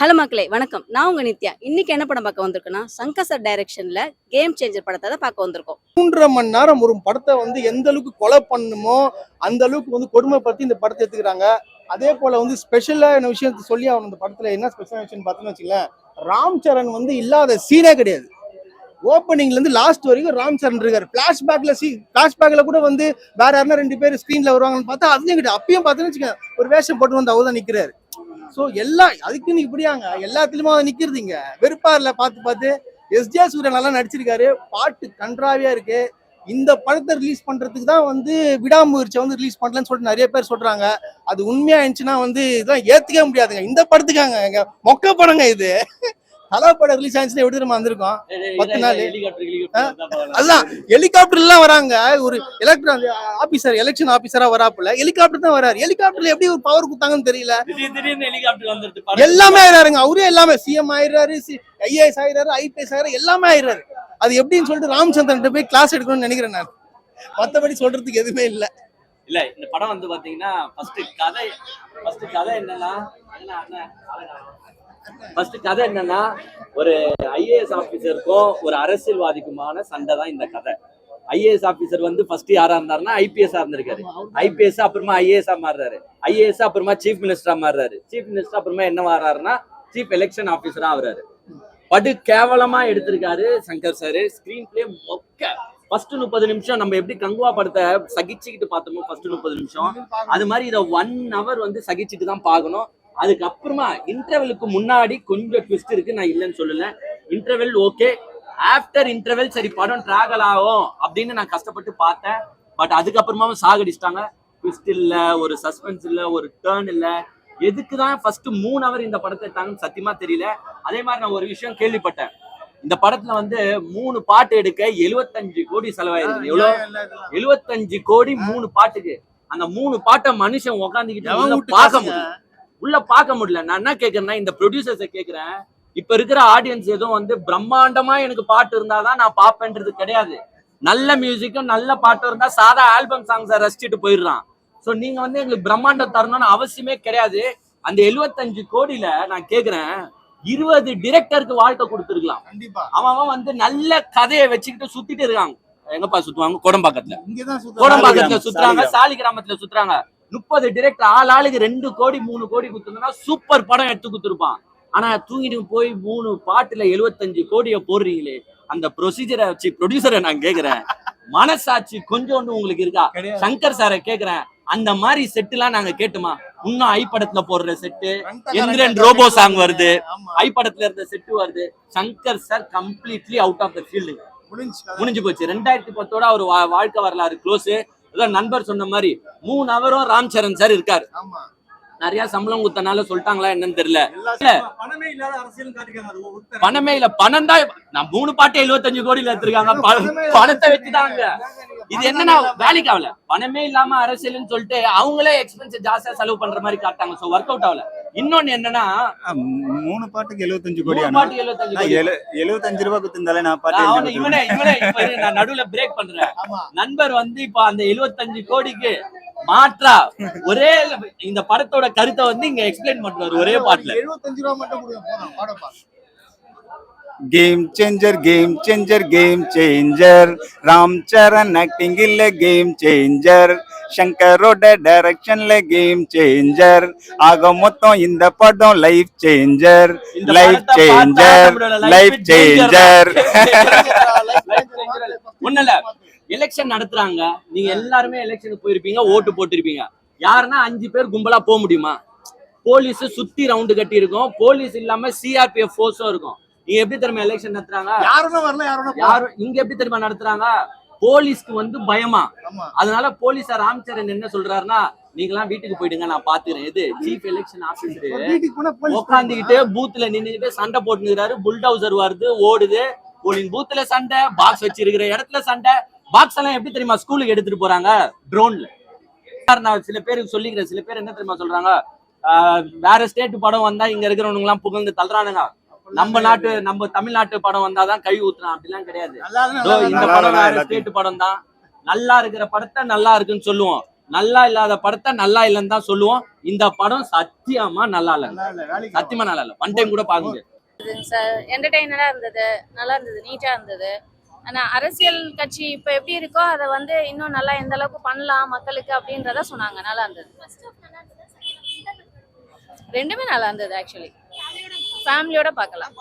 Hello மக்களே வணக்கம். நான் உங்க நித்யா. இன்னைக்கு என்ன படம் பார்க்க வந்திருக்கோம்னா சங்கர் சார் டைரக்ஷன்ல கேம் சேஞ்சர் படத்தை தான் பார்க்க வந்திருக்கோம். மூன்றரை மணி நேரம் ஒரு படத்தை வந்து எந்த அளவுக்கு கொலை பண்ணணுமோ அந்த அளவுக்கு வந்து கொடுமைப்படுத்தி இந்த படத்தை எடுத்துக்கிறாங்க. அதே போல வந்து ஸ்பெஷலான விஷயத்தை சொல்லி அவன் இந்த படத்துல என்ன ஸ்பெஷல் விஷயம் பார்த்தீங்கன்னு வச்சுங்களேன் ராம் சரண் வந்து இல்லாத சீனே கிடையாது. ஓப்பனிங்ல இருந்து லாஸ்ட் வரைக்கும் ராம் சரண் இருக்காரு. பிளாஷ்பேக்ல சி பிளாஷ்பேக்ல கூட வந்து வேற யாருன்னா ரெண்டு பேர் ஸ்க்ரீன்ல வருவாங்கன்னு பார்த்தா அதுலயும் கிடையாது. அப்பயும் பார்த்தீங்கன்னு வச்சுக்கோங்க ஒரு வேஷம் போட்டு வந்து அவதான் நிக்கிறாரு. ஸோ எல்லா அதுக்குன்னு இப்படியாங்க எல்லாத்துலயுமே அதை நிக்கிறதுங்க. வெறுப்பா இல்ல பார்த்து பார்த்து. எஸ்ஜே சூர்யா நல்லா நடிச்சிருக்காரு. பாட்டு கன்றாவியா இருக்கு. இந்த படத்தை ரிலீஸ் பண்றதுக்கு தான் வந்து விடாமுயற்சியை வந்து ரிலீஸ் பண்ணலன்னு சொல்லிட்டு நிறைய பேர் சொல்றாங்க. அது உண்மையா இருந்துச்சுன்னா வந்து இதெல்லாம் ஏத்துக்கவே முடியாதுங்க. இந்த படத்துக்காங்க. மொக்க படங்க இது. தலா படம் ரிலீஸ் ஆச்சுன்னா எப்படி நம்ம வந்திருக்கோம்? பத்து நாள். அதுதான் ஹெலிகாப்டர் எல்லாம் வராங்க. ஒரு எலக்ட்ரான் ஆபீசர் எலெக்ஷன் ஆபீசரா வராப்புல. ஹெலிகாப்டர் தான் வராரு. ஹெலிகாப்டர்ல எப்படி ஒரு பவர் கொடுத்தாங்கன்னு தெரியல. எல்லாமே ஆயிராருங்க அவரே எல்லாமே சிஎம் ஆயிடுறாரு ஐஏஎஸ் ஆயிடுறாரு ஐபிஎஸ் ஆயிடுறாரு எல்லாமே ஆயிடுறாரு. அது எப்படின்னு சொல்லிட்டு ராமச்சந்திரன் போய் கிளாஸ் எடுக்கணும்னு நினைக்கிறேன் நான். மத்தபடி சொல்றதுக்கு எதுவுமே இல்ல. இல்ல இந்த படம் வந்து பாத்தீங்கன்னா ஃபர்ஸ்ட் கதை ஃபர்ஸ்ட் கதை என்னன்னா ஃபர்ஸ்ட் கதை என்னன்னா ஒரு ஐஏஎஸ் ஆபீசருக்கும் ஒரு அரசியல்வாதிக்குமான சண்டை தான் இந்த கதை. ஐஏஎஸ் ஆபீசர் வந்து ஃபர்ஸ்ட் யாரா இருந்தாருன்னா ஐபிஎஸ் இருந்திருக்காரு. ஐபிஎஸ் அப்புறமா ஐஏஎஸ் மாறுறாரு. ஐஏஎஸ் அப்புறமா சீஃப் மினிஸ்டரா மாறுறாரு. சீஃப் மினிஸ்டர் அப்புறமா என்ன மாறாருன்னா சீஃப் எலெக்ஷன் ஆபீசரா ஆகுறாரு. படு கேவலமா எடுத்திருக்காரு சங்கர் சார் ஸ்கிரீன் பிளே மொக்க. ஃபர்ஸ்ட் முப்பது நிமிஷம் நம்ம எப்படி கங்குவா படத்தை சகிச்சுக்கிட்டு பார்த்தோமோ ஃபர்ஸ்ட் முப்பது நிமிஷம். அது மாதிரி இதை ஒன் ஹவர் வந்து சகிச்சுட்டு தான் பார்க்கணும். அதுக்கப்புறமா இன்டர்வெலுக்கு முன்னாடி கொஞ்சம் ட்விஸ்ட் இருக்கு. நான் இல்லைன்னு சொல்லல. இன்டர்வெல் ஓகே ஆஃப்டர் இன்டர்வெல் சரி படம் டிராகல் ஆகும் அப்படின்னு நான் கஷ்டப்பட்டு பார்த்தேன். பட் அதுக்கப்புறமாவும் சாகடிச்சிட்டாங்க. ட்விஸ்ட் இல்ல ஒரு சஸ்பென்ஸ் இல்ல ஒரு டேர்ன் இல்ல. எதுக்கு தான் ஃபர்ஸ்ட் மூணு ஹவர் இந்த படத்தை எடுத்தாங்கன்னு சத்தியமா தெரியல. அதே மாதிரி நான் ஒரு விஷயம் கேள்விப்பட்டேன். இந்த படத்துல வந்து மூணு பாட்டு எடுக்க 75 கோடி செலவாயிருக்கு எவ்வளவு எழுவத்தஞ்சு கோடி மூணு பாட்டுக்கு. அந்த மூணு பாட்டை மனுஷன் உக்காந்துக்கிட்டு பார்க்க காசுங்க? உள்ள பார்க்க முடியல. நான் என்ன கேக்குறேன்னா இந்த ப்ரொடியூசர்ஸை கேக்குறேன். இப்ப இருக்கிற ஆடியன்ஸ் எதுவும் வந்து பிரம்மாண்டமா எனக்கு பாட்டு இருந்தாதான் நான் பாப்பேன்றது கிடையாது. நல்ல மியூசிக்கும் நல்ல பாட்டும் இருந்தா சாதா ஆல்பம் சாங்ஸை ரசிச்சுட்டு போயிடுறான். சோ நீங்க வந்து எங்களுக்கு பிரம்மாண்டம் தரணும்னு அவசியமே கிடையாது. அந்த 75 கோடியில நான் கேக்குறேன் இருபது டிரெக்டருக்கு வாழ்க்கை கொடுத்துருக்கலாம். கண்டிப்பா. அவன் வந்து நல்ல கதையை வச்சுக்கிட்டு சுத்திட்டு இருக்காங்க. எங்கப்பா சுத்துவாங்க? கோடம்பாக்கத்துல. கோடம்பாக்கத்துல சுத்துறாங்க சாலி கிராமத்துல சுத்துறாங்க. முப்பது டிரெக்டர் ஆள் ஆளுக்கு ரெண்டு கோடி மூணு கோடி குத்துனா சூப்பர் படம் எடுத்து குத்துருப்பான் ஆனா தூங்கிட்டு போய் மூணு பாட்டுல 75 கோடியை போடுறீங்களே. அந்த ப்ரொசீஜரை வச்சு ப்ரொடியூசரை நான் கேக்குறேன். மனசாட்சி கொஞ்சோண்டு உங்களுக்கு இருக்கா. சங்கர் சாரை கேக்குறேன். அந்த மாதிரி செட்டுலாம் நாங்க கேட்டுமா? இன்னும் ஐ படத்துல போடுற செட்டு எந்திரன் ரோபோ சாங் வருது. ஐ படத்துல இருந்த செட்டு வருது. Shankar sir completely out of the field முடிஞ்சு போச்சு. ரெண்டாயிரத்தி பத்தோட அவர் வாழ்க்கை வரலாறு க்ளோஸ் நண்பர் சொன்ன மாதிரி மூணு அவரும் ராம் சரண் சார் இருக்காரு. நிறைய சம்பளம் குத்தனால சொல்லிட்டாங்களா என்னன்னு தெரியல. பணமே இல்ல பணம் தான் நான் மூணு பாட்டு 75 கோடியில எடுத்திருக்காங்க. பண- பணத்தை வச்சுதாங்க இது என்னன்னா வேலைக்கு ஆகல. பணமே இல்லாம அரசியல்னு சொல்லிட்டு அவங்களே எக்ஸ்பென்ஸ் ஜாஸ்தியா செலவு பண்ற மாதிரி காட்டாங்க சோ ஒர்க் அவுட் ஆகல. இன்னொன்னு என்னன்னா மூணு பாட்டுக்கு எழுபத்தஞ்சு கோடி மூணு ஆனா பாட்டு 75 கோடி. எழுபத்தஞ்சு ரூபாய் குத்துந்தாலே நான் பாட்டு இவனே இவனே நான் நடுவுல பிரேக் பண்றேன். நண்பர் வந்து இப்ப அந்த 75 கோடிக்கு மாற்றா. ஒரே இந்த படத்தோட கருத்தை வந்து இங்க எக்ஸ்பிளைன் பண்றாரு ஒரே பாட்டுல. எழுபத்தஞ்சு ரூபா மட்டும் game changer game changer game changer Ram Charan acting இல்ல கேம் சேஞ்சர் சங்கரோட டைரக்ஷன்ல கேம் சேஞ்சர் ஆக மொத்தம் இந்த படம் life changer life changer life changer ஒண்ணு இல்ல. எலெக்ஷன் நடத்துறாங்க. நீங்க எல்லாருமே எலெக்ஷனுக்கு போயிருப்பீங்க ஓட்டு போட்டிருப்பீங்க. யாருன்னா அஞ்சு பேர் கும்பலா போக முடியுமா? போலீஸ் சுத்தி ரவுண்டு கட்டி இருக்கும் போலீஸ் இல்லாம சிஆர்பிஎஃப் ஃபோர்ஸும் இருக்கும். நீங்க எப்படி தெரியுமா எலெக்ஷன் நடத்துறாங்க? யாருமே வரல யாரும் யாரும் இங்க எப்படி தெரியுமா நடத்துறாங்க? போலீஸ்க்கு வந்து பயமா? அதனால போலீஸார் ராம்சரண் என்ன சொல்றாருன்னா நீங்களாம் வீட்டுக்கு போயிடுங்க நான் பாத்துக்கிறேன். இது சீஃப் எலெக்ஷன் ஆபீசர் உட்காந்துக்கிட்டு பூத்ல நின்னுக்கிட்டு சண்டை போட்டுக்கிறாரு புல்டவுசர் வருது ஓடுது. போலிங் பூத்ல சண்டை பாக்ஸ் வச்சிருக்கிற இடத்துல சண்டை. பாக்ஸ் எல்லாம் எப்படி தெரியுமா ஸ்கூலுக்கு எடுத்துட்டு போறாங்க? ட்ரோன்ல நான் சில பேருக்கு சொல்லிக்கிறேன். சில பேர் என்ன தெரியுமா சொல்றாங்க? வேற ஸ்டேட் படம் வந்தா இங்க இருக்கிறவங்க எல்லாம் புகழ்ந்து தள்ளுறானுங்க. நம்ம நாட்டு நம்ம தமிழ்நாட்டு படம் வந்தாதான் கை ஊத்துறான். அப்படிலாம் கிடையாது. இந்த படம் வேற. ஸ்டேட் படம் தான் நல்லா இருக்கிற படத்தை நல்லா இருக்குன்னு சொல்லுவோம். நல்லா இல்லாத படத்தை நல்லா இல்லைன்னு தான் சொல்லுவோம். இந்த படம் சத்தியமா நல்லா இல்ல. நல்லா இல்ல, வேலைக்கு சத்தியமா நல்லா இல்ல. ஒன் டைம் கூட பாக்க முடியாது என்டர்டெய்னரா இருந்தது. நல்லா இருந்தது. நீட்டா இருந்தது. ஆனா அரசியல் கட்சி இப்ப எப்படி இருக்கோ அதை வந்து இன்னும் நல்லா எந்த அளவுக்கு பண்ணலாம் மக்களுக்கு அப்படின்றத சொன்னாங்க. நல்லா இருந்தது. ரெண்டுமே நல்லா இருந்தது ஆக்சுவலி ஃபேமிலியோட பார்க்கலாம்.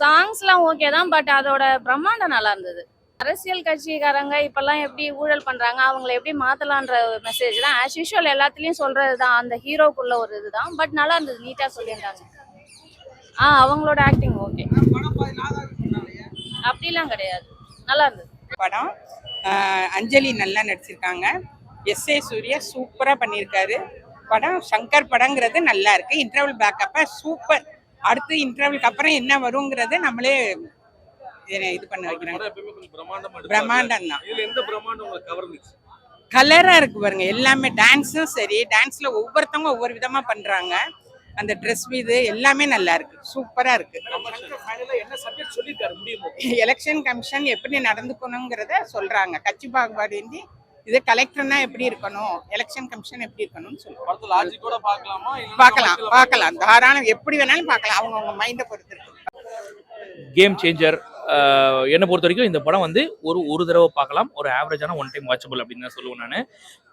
சாங்ஸ்லாம் ஓகே தான் பட் அதோட பிரம்மாண்டம் நல்லா இருந்தது. அரசியல் கட்சிக்காரங்க இப்பெல்லாம் எப்படி ஊழல் பண்றாங்க அவங்கள எப்படி மாத்தலான்ற மெசேஜ் தான். ஆஸ் யூஷுவல் எல்லாத்துலயும் சொல்றது தான். அந்த ஹீரோக்குள்ள ஒரு இதுதான் பட் நல்லா இருந்தது நீட்டா சொல்லியிருந்தாங்க. ஆ அவங்களோட ஆக்டிங் ஓகே அப்படிலாம் கிடையாது. நல்லா இருந்தது. படம் அஞ்சலி நல்லா நடிச்சிருக்காங்க. எஸ் ஏ சூர்யா சூப்பராக பண்ணியிருக்காரு. படம் சங்கர் படங்கிறது நல்லா இருக்கு. இன்டர்வல் பேக்கப்ப சூப்பர் அடுத்து இன்டர்வலுக்கு அப்புறம் என்ன வருங்கிறத நம்மளே இது- பண்ண வைக்கிறாங்க. பிரம்மாண்டம் தான். இதுல எந்த பிரம்மாண்டம் உங்களுக்கு கவர்ந்துச்சு கலரா இருக்கு பாருங்க. எல்லாமே டான்ஸும் சரி டான்ஸ்ல ஒவ்வொருத்தவங்க ஒவ்வொரு விதமா பண்றாங்க. அந்த ட்ரெஸ் இது எல்லாமே நல்லா இருக்கு. சூப்பரா இருக்கு. ஃபைனலா என்ன சப்ஜெக்ட் சொல்லிருக்காரு முடியுமோ? எலெக்ஷன் கமிஷன் எப்படி நடந்துக்கணுங்கிறத சொல்றாங்க. கட்சி பாகுபாடு இது கலெக்டர்னா எப்படி இருக்கணும்? எலெக்ஷன் கமிஷன் எப்படி இருக்கணும்னு கூட பார்க்கலாமா? பார்க்கலாம். தாராளம். எப்படி வேணாலும் பார்க்கலாம். அவங்கவுங்க மைண்டை பொறுத்து கேம் சேஞ்சர் என்னை பொறுத்த வரைக்கும் இந்த படம் வந்து ஒரு ஒரு தடவை பார்க்கலாம். ஒரு ஆவரேஜான ஒன் டைம் வாட்சபிள் அப்படின்னு தான் சொல்லுவேன் நான்.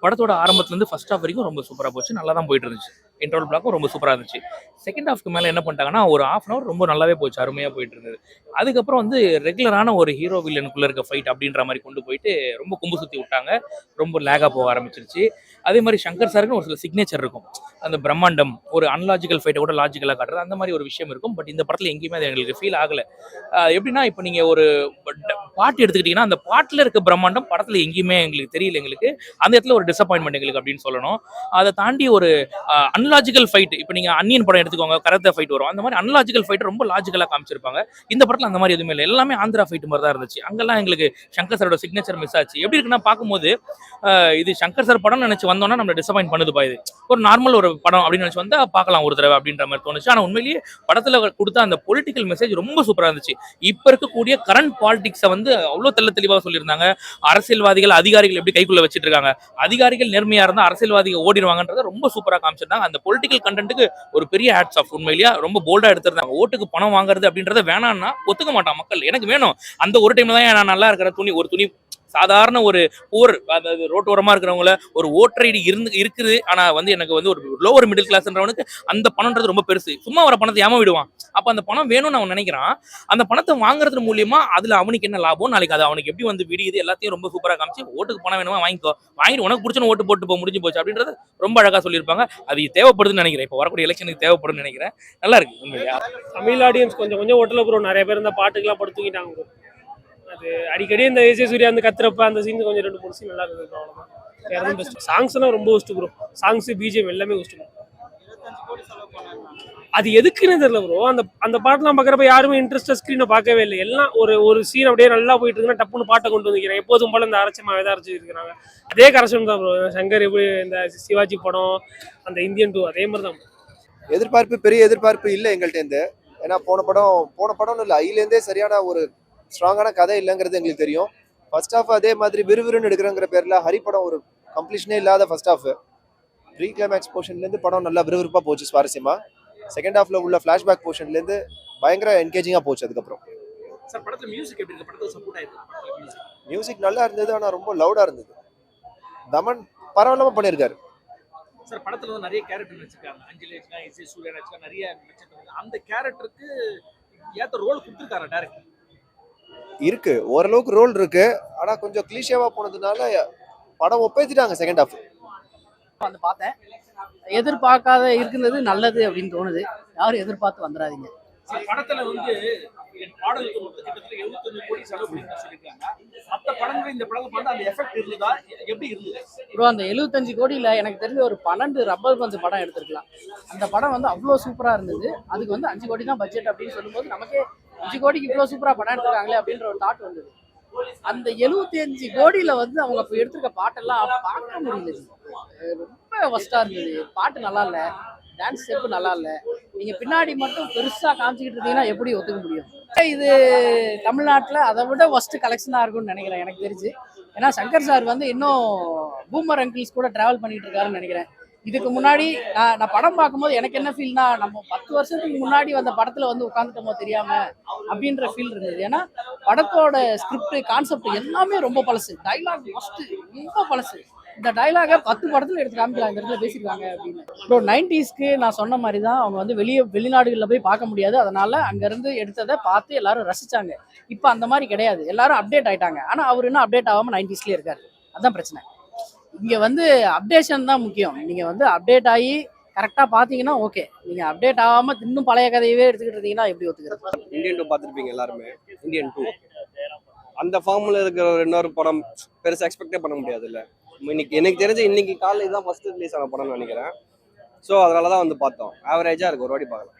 படத்தோட ஆரம்பத்துலேருந்து ஃபர்ஸ்ட் ஹாஃப் வரைக்கும் ரொம்ப சூப்பராக போச்சு. நல்லா தான் போயிட்டு இருந்துச்சு. இன்டர்வல் பிளாக்கும் ரொம்ப சூப்பராக இருந்துச்சு. செகண்ட் ஹாஃப்க்கு மேலே என்ன பண்ணிட்டாங்கன்னா ஒரு ஆஃப் அன் அவர் ரொம்ப நல்லாவே போச்சு. அருமையாக போயிட்டு இருந்தது. அதுக்கப்புறம் வந்து ரெகுலரான ஒரு ஹீரோ வில்லனுக்குள்ளே இருக்க ஃபைட் அப்படின்ற மாதிரி கொண்டு போயிட்டு ரொம்ப கும்பு சுற்றி விட்டாங்க. ரொம்ப லேகாக போக ஆரம்பிச்சிருச்சு. அதே மாதிரி சங்கர் சாருக்கு ஒரு சில சிக்னேச்சர் இருக்கும். அந்த பிரம்மாண்டம் ஒரு அன்லாஜிக்கல் ஃபைட்டை கூட லாஜிக்கலாக காட்டுறது அந்த மாதிரி ஒரு விஷயம் இருக்கும். பட் இந்த படத்தில் எங்கேயுமே அது எங்களுக்கு ஃபீல் ஆகலை. எப்படின்னா இப்போ நீங்கள் ஒரு பாட்டு எடுத்துக்கிட்டிங்கன்னா அந்த பாட்டில் இருக்க பிரம்மாண்டம் படத்தில் எங்கேயுமே எங்களுக்கு தெரியல எங்களுக்கு. அந்த இடத்துல ஒரு டிசப்பாயின்மெண்ட் எங்களுக்கு அப்படின்னு சொல்லணும். அதை தாண்டி ஒரு அன்லாஜிக்கல் ஃபைட் இப்போ நீங்கள் அன்னியன் படம் எடுத்துக்கோங்க கரத்த ஃபைட் வரும். அந்த மாதிரி அன்லாஜிக்கல் ஃபைட் ரொம்ப லாஜிக்கலாக காமிச்சிருப்பாங்க. இந்த படத்தில் அந்த மாதிரி எதுவுமே இல்லை. எல்லாமே ஆந்திரா ஃபைட் மாதிரி தான் இருந்துச்சு. அங்கெல்லாம் எங்களுக்கு சங்கர் சாரோட சிக்னேச்சர் மிஸ் ஆச்சு. எப்படி இருக்குன்னா பார்க்கும்போது இது சங்கர் சார் படம் நினச்சி வந்தோன்னா நம்ம டிசப்பாயின் பண்ணுதுப்பா இது. ஒரு நார்மல் ஒரு படம் அப்படின்னு நினச்சி வந்தால் பார்க்கலாம் ஒரு தடவை அப்படின்ற மாதிரி தோணுச்சு. ஆனால் உண்மையிலேயே படத்தில் கொடுத்த அந்த பொலிட்டிக்கல் மெசேஜ் ரொம்ப சூப்பராக இருந்துச்சு. இப்போ இருக்கக்கூடிய கரண்ட் பாலிடிக்ஸை வந்து அவ்வளோ தெல்ல தெளிவாக சொல்லியிருந்தாங்க. அரசியல்வாதிகள் அதிகாரிகள் எப்படி கைக்குள்ள வச்சிட்டு இருக்காங்க? அதிகாரிகள் நேர்மையாக இருந்தால் அரசியல்வாதிகள் ஓடிடுவாங்கன்றத ரொம்ப சூப்பராக காமிச்சிருந்தாங்க. அந்த பொலிட்டிக்கல் கண்டென்ட்டுக்கு ஒரு பெரிய ஹேட்ஸ் ஆஃப் உண்மையிலேயே ரொம்ப போல்டாக எடுத்திருந்தாங்க. ஓட்டுக்கு பணம் வாங்குறது அப்படின்றத வேணாம்னா ஒத்துக்க மாட்டான் மக்கள். எனக்கு வேணும். அந்த ஒரு டைம்ல தான் நான் நல்லா இருக்கிற துணி ஒரு துணி சாதாரண ஒரு போர் அதாவது ரோட்டோரமா இருக்கிறவங்கள ஒரு ஓட்டர் ஐடி இருந்து இருக்குது. ஆனா வந்து எனக்கு வந்து ஒரு லோவர் மிடில் கிளாஸ்ன்றவனுக்கு அந்த பணம்ன்றது ரொம்ப பெருசு. சும்மா வர பணத்தை ஏமா விடுவான். அப்போ அந்த பணம் வேணும்னு அவன் நினைக்கிறான். அந்த பணத்தை வாங்குறது மூலியமா அதுல அவனுக்கு என்ன லாபம்? நாளைக்கு அது அவனுக்கு எப்படி வந்து விடியுது? எல்லாத்தையும் ரொம்ப சூப்பராக காமிச்சு ஓட்டுக்கு பணம் வேணுமா? வாங்கிக்கோ. வாங்கிட்டு உனக்கு பிடிச்ச ஓட்டு போட்டு போக முடிஞ்சு போச்சு. அப்படின்றது ரொம்ப அழகா சொல்லியிருப்பாங்க. அது தேவைப்படுதுன்னு நினைக்கிறேன். இப்போ வரக்கூடிய எலெக்ஷனுக்கு தேவைப்படும்னு நினைக்கிறேன். நல்லா இருக்கு. தமிழ் ஆடியன்ஸ் கொஞ்சம் கொஞ்சம் ஓட்டில் ப்ரோ நிறைய பேர் இந்த பாட்டுக்கெல்லாம் படுத்துக்கிட்டாங்க ப்ரோ அது அடிக்கடி இந்த விஜய் சூர்யா வந்து கத்துறப்ப அந்த சீன் கொஞ்சம் ரெண்டு மூணு சீன் நல்லா இருந்தது அவ்வளோதான் வேற எதுவும் பெஸ்ட் சாங்ஸ் எல்லாம் ரொம்ப ஒஸ்ட்டு ப்ரோ சாங்ஸ் பிஜிஎம் எல்லாமே ஒஸ்ட்டு ப்ரோ அது எதுக்குன்னு தெரியல ப்ரோ அந்த அந்த பாட்டெல்லாம் பார்க்குறப்ப யாருமே இன்ட்ரெஸ்டாக ஸ்க்ரீனை பார்க்கவே இல்லை. எல்லாம் ஒரு ஒரு சீன் அப்படியே நல்லா போயிட்டு இருக்குன்னா டப்புன்னு பாட்டை கொண்டு வந்துக்கிறேன் எப்போதும் போல இந்த அரைச்ச மாவே தான் அரைச்சி இருக்கிறாங்க அதே கரெக்ஷன் தான் ப்ரோ சங்கர் எப்படி இந்த சிவாஜி படம் அந்த இந்தியன் டூ அதே மாதிரி தான் எதிர்பார்ப்பு பெரிய எதிர்பார்ப்பு இல்லை எங்கள்கிட்டேருந்து ஏன்னா போன படம் போன படம்னு இல்லை அதுலேருந்தே சரியான ஒரு ஸ்ட்ராங்கான கதை இல்லைங்கிறது எங்களுக்கு தெரியும். ஃபர்ஸ்ட் ஹாஃப் அதே மாதிரி விறுவிறுன்னு எடுக்கிறங்கிற பேர்ல ஹரி படம் ஒரு கம்ப்ளீஷனே இல்லாத ஃபர்ஸ்ட் ஹாஃப் ப்ரீ கிளைமேக்ஸ் போர்ஷன்லேருந்து படம் நல்லா விறுவிறுப்பாக போச்சு சுவாரஸ்யமா. செகண்ட் ஹாஃப்ல உள்ள ஃப்ளாஷ்பேக் போர்ஷன்லேருந்து பயங்கர என்கேஜிங்காக போச்சு அதுக்கப்புறம். சார் படத்துல மியூசிக் நல்லா இருந்தது ஆனால் ரொம்ப லவுடாக இருந்தது. தமன் பரவாயில்லாம பண்ணியிருக்காரு. சார் படத்துல வந்து நிறைய கேரக்டர் வச்சிருக்காங்க அஞ்சலி வச்சிருக்காங்க இசை சூர்யா வச்சிருக்காங்க நிறைய அந்த கேரக்டருக்கு ஏத்த ரோல் கொடுத்துருக்காரு டேரக்டர் இருக்கு. ஓரளவுக்கு ரோல் இருக்கு. ஆனா கொஞ்சம் கிளீஷியாவா போனதுனால படம் ஒப்பேத்திட்டாங்க செகண்ட் ஹாஃப் வந்து பார்த்தேன். எதிர்பார்க்காத இருக்கிறது நல்லது அப்படின்னு தோணுது. யாரும் எதிர்பார்த்து வந்துடாதீங்க படத்துல வந்து பாடலுக்கு மொத்த கிட்டத்தட்ட எழுபத்தொன்னு கோடி செலவு பண்ணி சொல்லியிருக்காங்க. மற்ற படங்கள் இந்த படங்கள் பார்த்தா அந்த எஃபெக்ட் இருந்ததா? எப்படி இருந்தது? ப்ரோ அந்த எழுபத்தஞ்சு கோடியில் எனக்கு தெரிஞ்ச ஒரு பன்னெண்டு ரப்பர் பந்து படம் எடுத்திருக்கலாம். அந்த படம் வந்து அவ்வளோ சூப்பராக இருந்தது. அதுக்கு வந்து அஞ்சு கோடி தான் பட்ஜெட் அப்படின்னு சொல்லும்போது நமக்கே அஞ்சு கோடிக்கு இவ்வளோ சூப்பராக படம் எடுத்திருக்காங்களே அப்படின்ற ஒரு தாட் வந்தது. அந்த எழுபத்தி அஞ்சு கோடியில் வந்து அவங்க இப்போ எடுத்திருக்க பாட்டெல்லாம் பார்க்க முடியல. ரொம்ப ஒஸ்ட்டாக இருந்தது. பாட்டு நல்லா இல்லை. டான்ஸ் ஸ்டெப்பு நல்லா இல்லை. நீங்கள் பின்னாடி மட்டும் பெருசாக காமிச்சிக்கிட்டு இருந்தீங்கன்னா எப்படி ஒத்துக்க முடியும்? இது தமிழ்நாட்டில் அதை விட ஒஸ்ட் கலெக்ஷனாக இருக்கும்னு நினைக்கிறேன். எனக்கு தெரிஞ்சு. ஏன்னா சங்கர் சார் வந்து இன்னும் பூமர் அங்கிள்ஸ் கூட டிராவல் பண்ணிட்டு இருக்காருன்னு நினைக்கிறேன். இதுக்கு முன்னாடி நான் நான் படம் பார்க்கும்போது எனக்கு என்ன ஃபீல்னா நம்ம பத்து வருஷத்துக்கு முன்னாடி வந்த படத்தில் வந்து உட்காந்துட்டோமோ தெரியாம அப்படின்ற ஃபீல் இருந்தது. ஏன்னா படத்தோட ஸ்கிரிப்ட் கான்செப்ட் எல்லாமே ரொம்ப பழசு. டைலாக் ஃபஸ்ட்டு ரொம்ப பழசு. இந்த டைலாக பத்து படத்துல எடுத்து காமிக்கலாம் இந்த இடத்துல பேசியிருக்காங்க அப்படின்னு. ஸோ நைன்டிஸ்க்கு நான் சொன்ன மாதிரி தான் அவங்க வந்து வெளியே வெளிநாடுகளில் போய் பார்க்க முடியாது. அதனால அங்கேருந்து எடுத்ததை பார்த்து எல்லாரும் ரசிச்சாங்க. இப்போ அந்த மாதிரி கிடையாது. எல்லாரும் அப்டேட் ஆயிட்டாங்க. ஆனால் அவர் இன்னும் அப்டேட் ஆகாமல் நைன்டிஸ்லேயே இருக்காரு. அதுதான் பிரச்சனை. இங்கே வந்து அப்டேஷன் தான் முக்கியம். நீங்கள் வந்து அப்டேட் ஆகி கரெக்டாக பார்த்தீங்கன்னா ஓகே நீங்கள் அப்டேட் ஆகாமல் இன்னும் பழைய கதையவே எடுத்துக்கிட்டு இருந்தீங்கன்னா எப்படி ஒத்துக்கிறது? இந்தியன் டூ பார்த்துருப்பீங்க எல்லாருமே? இந்தியன் டூ அந்த ஃபார்மில் இருக்கிற ஒரு இன்னொரு படம் பெருசாக எக்ஸ்பெக்டே பண்ண முடியாது இல்லை இன்னைக்கு எனக்கு தெரிஞ்சு இன்னைக்கு காலையில் இதுதான் ஃபர்ஸ்ட் ரிலீஸ் ஆன படம்னு நினைக்கிறேன். ஸோ அதனால தான் வந்து பார்த்தோம். ஆவரேஜாக இருக்கு ஒரு வாட்டி பார்க்கலாம்.